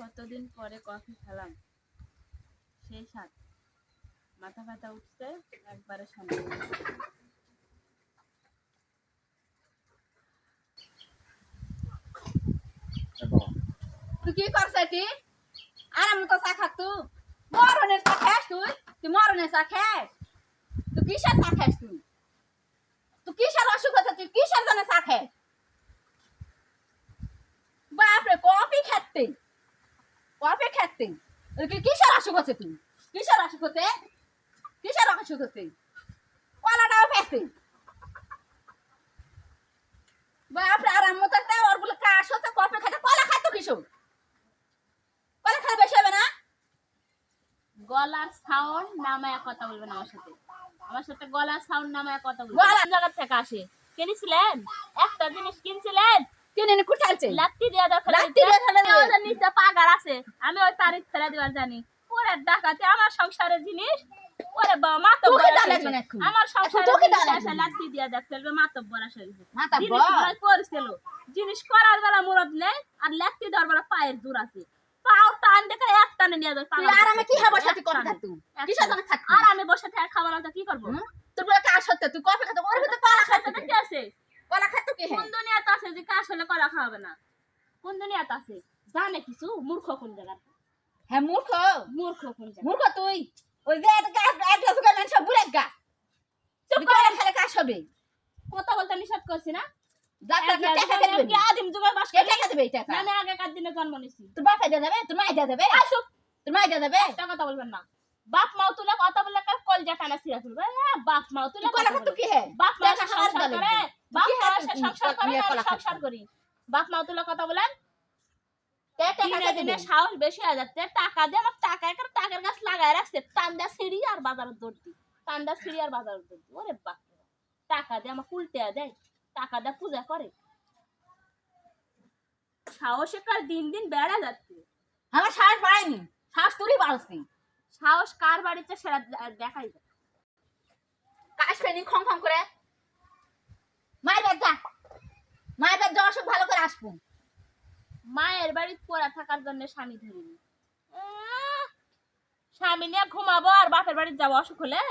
কতদিন পরে কফি খেলাম? সেই স্বাদ। মাথা ব্যথা উঠছে, একবারে শান্তি তুই কি করছ এটি? আর তো চা খাক তুই মরণের চা খাস তুই? তুই মরণের চা খাস? তুই কিসের চা খাস তুই? তুই কিসের অসুখ হচ্ছে? তুই কিসের জন্য চা খাস? বাপরে, কফি খাতে। কফি খাতে কিসের তুই কিসের কিসের কলাটাও বাপরে আর ওর বলে কাশ কফি খাতে কলা খাইতো কলা খালে বেশি হবে না? গলার সাউন্ড নামায় কথা বলবেন আমার সাথে। আমার সাথে গলার সাউন্ড নামায় কথা বলবেন গলার- জায়গা থেকে আসে? কিনেছিলেন? একটা জিনিস কিনছিলেন? কিনে নি কুঠালছে লাত্তি দিয়ে দাও লাত্তি দিয়ে ফেলে দিবে। ওদের নিচে পাগার আছে। আমি ওই ফেলে দিবার জানি। ওরে ডাকাতে আমার সংসারের জিনিস? ওরে বাবা লাগবে না আমার তোকে লাগবে লাত্তি দিয়ে দেখ ফেলবে মাতব বড় শরীর মাতব্বর? জিনিস করার বেলা মুরদ নেই আর লাত্তি দেওয়ার বেলা পায়ের জোর আছে। পাও টান দেখে এক টানে নিয়ে যাবে তুই আর আমি কি সাথে? কিসের জন্য আর আমি বসে থেকে খাবার তো কি করব? তোর বলে কাশ হচ্ছে তুই কফি খাতে? ওর ভিতরে কলা খাইতো কি আছে? কোন দুনিয়াতে আছে যে কাজ হলে করা খাওয়াবে না? কোন দুনিয়াতে আছে? জানে কিছু? মূর্খ কোন হ্যাঁ মূর্খ। মূর্খ কোন জায়গা মূর্খ তুই। ওই যে এক সব বুড়ে গা। চুপ করে কলা খেলে কাশ হবে। কথা বলতে নিষেধ করছি না? আদিম যুগের বাস টাকা দেবে টাকা? না আগেকার দিনে জন্ম নিছি? তোর বাপ দিয়ে দেবে? তোর মাই দিয়ে দেবে? আসুক তোর মাই দিয়ে দেবে? একটা কথা বলবেন না। বাপ মাও তুলে কথা বললে তুলবে বাপ মাও তুলে কথা খাতো কি বাপ মা টাকা সে খাওয়ার সংসার দলে করে দে। বাপ কি মা হ্যাঁ সে তুই সংসার করে নিয়ে না কলা আমি সংসার করি। বাপ তুলে কথা বলেন সাহস বেশি হয়ে যাচ্ছে। টাকা দিয়ে আমার টাকা টাকার গাছ লাগায় রাখছে। টান্দা সিঁড়ি আর বাজারের দৌড়তি টান্দা সিঁড়ি আর বাজারের দৌড়তি ওরে বাপ টাকা দিয়ে আমার উল্টে দেয়। টাকা দিয়ে পূজা করে। সাহসে কার দিন দিন বেড়া যাচ্ছে। আমার সাহস বাড়ায়নি সাহস তোরই বাড়ছি। সাহস কার বাড়িতে সেটা দে- দেখাই যায়। কাশ ফেনি খং খং করে মায়ের বাদ যা মায়ের বাদ যাওয়ার সব আসব? মায়ের বাড়ি পড়া থাকার জন্য স্বামী ধরিনি। স্বামী নিয়ে ঘুমাবো আর বাপের বাড়ি যাব অসুখ হলে?